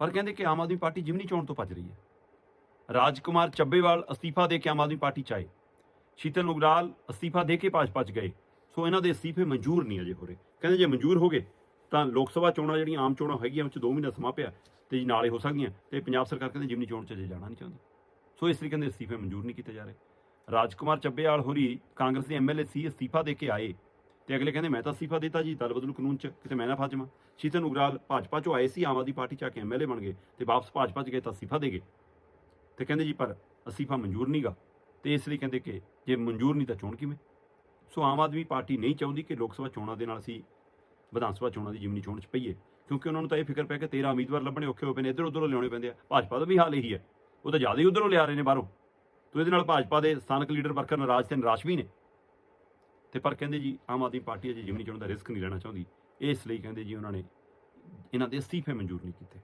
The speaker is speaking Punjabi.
ਪਰ ਕਹਿੰਦੇ ਕਿ ਆਮ ਆਦਮੀ ਪਾਰਟੀ ਜਿਮਨੀ ਚੋਣ ਤੋਂ ਭੱਜ ਰਹੀ ਹੈ। ਰਾਜਕੁਮਾਰ ਚੱਬੇਵਾਲ ਅਸਤੀਫਾ ਦੇ ਕੇ ਆਮ ਆਦਮੀ ਪਾਰਟੀ ਚ ਆਏ। ਸ਼ੀਤਲ ਉਗਰਾਲ ਅਸਤੀਫਾ ਦੇ ਕੇ ਭਾਜਪਾ ਚ ਗਏ। ਸੋ ਇਹਨਾਂ ਦੇ ਅਸਤੀਫੇ ਮਨਜ਼ੂਰ ਨਹੀਂ ਅਜੇ ਹੋ ਰਹੇ। ਕਹਿੰਦੇ ਜੇ ਮਨਜ਼ੂਰ ਹੋ ਗਏ, ਤਾਂ ਲੋਕ ਸਭਾ ਚੋਣਾਂ ਜਿਹੜੀਆਂ ਆਮ ਚੋਣਾਂ ਹੈਗੀਆਂ ਵਿੱਚ 2 ਮਹੀਨਾ ਸਮਾਂ ਪਿਆ ਤੇ ਜੀ ਨਾਲੇ ਹੋ ਸਕਦੀਆਂ ਤੇ ਪੰਜਾਬ ਸਰਕਾਰ ਕਹਿੰਦੇ ਜਿਮਨੀ ਚੋਣ ਚ ਅਜੇ ਜਾਣਾ ਨਹੀਂ ਚਾਹੁੰਦੀ। ਸੋ ਇਸ ਤਰੀਕੇ ਕਹਿੰਦੇ ਅਸਤੀਫੇ ਮਨਜ਼ੂਰ ਨਹੀਂ ਕੀਤੇ ਜਾ ਰਹੇ। ਰਾਜਕੁਮਾਰ ਚੱਬੇਵਾਲ ਹੋਰੀ ਕਾਂਗਰਸ ਦੇ ਐਮਐਲਏ ਸੀ ਅਸਤੀਫਾ ਦੇ ਕੇ ਆਏ। ਤੇ ਅਗਲੇ ਕਹਿੰਦੇ, ਮੈਂ ਤਾਂ ਅਸਤੀਫਾ ਦਿੱਤਾ ਜੀ ਦਲ ਬਦਲੂ ਕਾਨੂੰਨ ਚ, ਕਿਤੇ ਮੈਂ ਨਾ ਫਸ ਜਾਵਾਂ ਸ਼ੀਤਲ ਉਗਰਾਲ ਭਾਜਪਾ ਚੋਂ ਆਏ ਸੀ, ਆਮ ਆਦਮੀ ਪਾਰਟੀ ਚ ਆ ਕੇ ਐਮਐਲਏ ਬਣ ਗਏ ਤੇ ਵਾਪਸ ਭਾਜਪਾ ਚ ਗਏ ਤਾਂ ਅਸਤੀਫਾ ਦੇ ਗਏ। ਤੇ ਕਹਿੰਦੇ ਜੀ, ਪਰ ਅਸਤੀਫਾ ਮਨਜ਼ੂਰ ਨਹੀਂਗਾ ਤੇ ਇਸ ਲਈ ਕਹਿੰਦੇ ਕਿ ਜੇ ਮਨਜ਼ੂਰ ਨਹੀਂ ਤਾਂ ਚੋਣ ਕਿਵੇਂ? ਸੋ ਆਮ ਆਦਮੀ ਪਾਰਟੀ ਨਹੀਂ ਚਾਹੁੰਦੀ ਕਿ ਲੋਕ ਸਭਾ ਚੋਣਾਂ ਦੇ ਨਾਲ ਅਸੀਂ, ਵਿਧਾਨ ਸਭਾ ਚੋਣਾਂ ਦੀ ਜਿਮਨੀ ਚੋਣ ਚ ਪਈਏ। ਕਿਉਂਕਿ ਉਹਨਾਂ ਨੂੰ ਤਾਂ ਇਹ ਫਿਕਰ ਪਿਆ ਕਿ 13 ਉਮੀਦਵਾਰ ਲੱਭਣੇ ਔਖੇ ਹੋ ਪਏ ਨੇ, ਇੱਧਰ ਉੱਧਰੋਂ ਲਿਆਉਣੇ ਪੈਂਦੇ ਆ। ਭਾਜਪਾ ਦਾ ਵੀ ਹਾਲ ਇਹੀ ਹੈ। ਉਹ ਤਾਂ ਜ਼ਿਆਦਾ ਹੀ ਉੱਧਰੋਂ ਲਿਆ ਰਹੇ ਨੇ ਬਾਹਰੋਂ। ਤੋ ਇਹਦੇ ਨਾਲ ਭਾਜਪਾ ਦੇ ਸਥਾਨਕ ਲੀਡਰ ਵਰਕਰ ਨਾਰਾਜ਼ ਤੇ ਨਿਰਾਸ਼ ਵੀ ਨੇ। ਤੇ ਪਰ ਕਹਿੰਦੇ ਜੀ, ਆਮ ਆਦਮੀ ਪਾਰਟੀ ਅਜੇ ਜਿਮਨੀ ਚੋਣ ਦਾ ਰਿਸਕ ਨਹੀਂ ਲੈਣਾ ਚਾਹੁੰਦੀ। ਇਸ ਲਈ ਕਹਿੰਦੇ ਜੀ, ਉਹਨਾਂ ਨੇ ਇਹਨਾਂ ਦੇ ਅਸਤੀਫੇ ਮਨਜ਼ੂਰ ਨਹੀਂ ਕੀਤੇ।